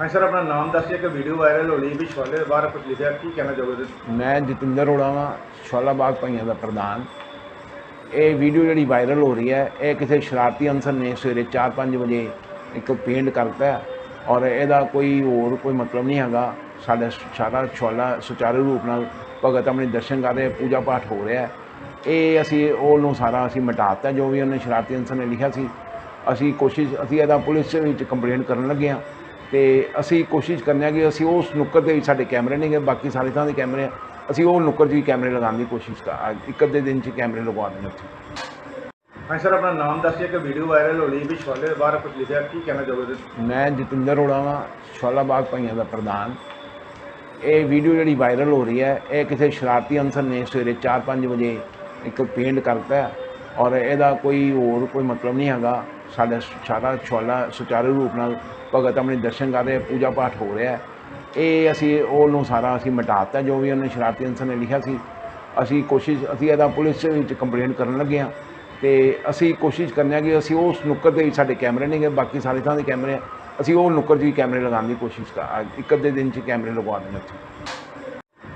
ਹਾਂ ਸਰ, ਆਪਣਾ ਨਾਮ ਦੱਸਿਆ ਇੱਕ ਵੀਡੀਓ ਵਾਇਰਲ ਹੋ ਰਹੀ ਵੀ ਛੋਲੇ ਦੇ ਬਾਹਰ ਕੁਝ ਲਿਖਿਆ, ਕੀ ਕਹਿਣਾ ਚਾਹੋਗੇ ਤੁਸੀਂ? ਮੈਂ ਜਤਿੰਦਰ ਅਰੋੜਾ ਵਾਂ ਸ਼ਵਾਲਾ ਬਾਗ ਭਾਈਆਂ ਦਾ ਪ੍ਰਧਾਨ। ਇਹ ਵੀਡੀਓ ਜਿਹੜੀ ਵਾਇਰਲ ਹੋ ਰਹੀ ਹੈ, ਇਹ ਕਿਸੇ ਸ਼ਰਾਰਤੀ ਅਨਸਰ ਨੇ ਸਵੇਰੇ 4-5 ਵਜੇ ਇੱਕ ਪੇਂਟ ਕਰਤਾ ਔਰ ਇਹਦਾ ਕੋਈ ਹੋਰ ਕੋਈ ਮਤਲਬ ਨਹੀਂ ਹੈਗਾ। ਸਾਡਾ ਸਾਰਾ ਸ਼ਵਾਲਾ ਸੁਚਾਰੂ ਰੂਪ ਨਾਲ ਭਗਤ ਆਪਣੇ ਦਰਸ਼ਨ ਕਰ ਰਹੇ, ਪੂਜਾ ਪਾਠ ਹੋ ਰਿਹਾ ਇਹ ਅਸੀਂ ਉਹਨੂੰ ਸਾਰਾ ਅਸੀਂ ਮਿਟਾਤਾ ਜੋ ਵੀ ਉਹਨੇ ਸ਼ਰਾਰਤੀ ਅਨਸਰ ਨੇ ਲਿਖਿਆ ਸੀ। ਅਸੀਂ ਕੋਸ਼ਿਸ਼, ਅਸੀਂ ਇਹਦਾ ਪੁਲਿਸ ਵਿੱਚ ਕੰਪਲੇਂਟ ਕਰਨ ਲੱਗੇ ਹਾਂ। ਤੇ ਅਸੀਂ ਕੋਸ਼ਿਸ਼ ਕਰਨੇ ਆ ਕਿ ਅਸੀਂ ਉਸ ਨੁੱਕਰ ਦੇ ਵਿੱਚ ਸਾਡੇ ਕੈਮਰੇ ਨਹੀਂ ਗਏ ਬਾਕੀ ਸਾਰੇ ਥਾਂ ਦੇ ਕੈਮਰੇ ਆ। ਅਸੀਂ ਉਹ ਨੁੱਕਰ 'ਚ ਵੀ ਕੈਮਰੇ ਲਗਾਉਣ ਦੀ ਕੋਸ਼ਿਸ਼ ਕਰ ਇੱਕ ਅੱਧੇ ਦਿਨ 'ਚ ਕੈਮਰੇ ਲਗਵਾ ਦੇਣੇ ਉੱਥੇ ਹਾਂ ਸਰ ਆਪਣਾ ਨਾਮ ਦੱਸਿਆ ਕਿ ਵੀਡੀਓ ਵਾਇਰਲ ਹੋ ਰਹੀ ਵੀ ਛੋਲੇ ਦੇ ਬਾਹਰ ਕੁਝ ਲਿਖਿਆ ਕੀ ਕਹਿਣਾ ਚਾਹੋਗੇ? ਮੈਂ ਜਤਿੰਦਰ ਅਰੋੜਾ ਵਾਂ ਸ਼ਵਾਲਾ ਬਾਗ ਭਾਈਆਂ ਦਾ ਪ੍ਰਧਾਨ ਇਹ ਵੀਡੀਓ ਜਿਹੜੀ ਵਾਇਰਲ ਹੋ ਰਹੀ ਹੈ ਇਹ ਕਿਸੇ ਸ਼ਰਾਰਤੀ ਅਨਸਰ ਨੇ ਸਵੇਰੇ 4-5 ਵਜੇ ਇੱਕ ਪੇਂਟ ਕਰਤਾ ਹੈ ਔਰ ਇਹਦਾ ਕੋਈ ਹੋਰ ਕੋਈ ਮਤਲਬ ਨਹੀਂ ਹੈਗਾ ਸਾਡਾ ਸਾਰਾ ਸ਼ਵਾਲਾ ਸੁਚਾਰੂ ਰੂਪ ਨਾਲ ਭਗਤ ਆਪਣੇ ਦਰਸ਼ਨ ਕਰ ਰਿਹਾ, ਪੂਜਾ ਪਾਠ ਹੋ ਰਿਹਾ ਇਹ ਅਸੀਂ ਉਹਨੂੰ ਸਾਰਾ ਅਸੀਂ ਮਿਟਾਤਾ ਜੋ ਵੀ ਉਹਨੇ ਸ਼ਰਾਰਤੀ ਅਨਸਰ ਨੇ ਲਿਖਿਆ ਸੀ। ਅਸੀਂ ਕੋਸ਼ਿਸ਼, ਅਸੀਂ ਇਹਦਾ ਪੁਲਿਸ ਵਿੱਚ ਕੰਪਲੇਂਟ ਕਰਨ ਲੱਗੇ ਹਾਂ ਤੇ ਅਸੀਂ ਕੋਸ਼ਿਸ਼ ਕਰਨੇ ਆ ਕਿ ਅਸੀਂ ਉਸ ਨੁੱਕਰ ਦੇ ਵਿੱਚ ਸਾਡੇ ਕੈਮਰੇ ਨਹੀਂ ਗਏ, ਬਾਕੀ ਸਾਰੇ ਥਾਂ ਦੇ ਕੈਮਰੇ ਅਸੀਂ ਉਹ ਨੁੱਕਰ 'ਚ ਵੀ ਕੈਮਰੇ ਲਗਾਉਣ ਦੀ ਕੋਸ਼ਿਸ਼ ਕਰ, ਇੱਕ ਅੱਧੇ ਦਿਨ 'ਚ ਕੈਮਰੇ ਲਗਵਾ ਦੇਣੇ ਉੱਥੇ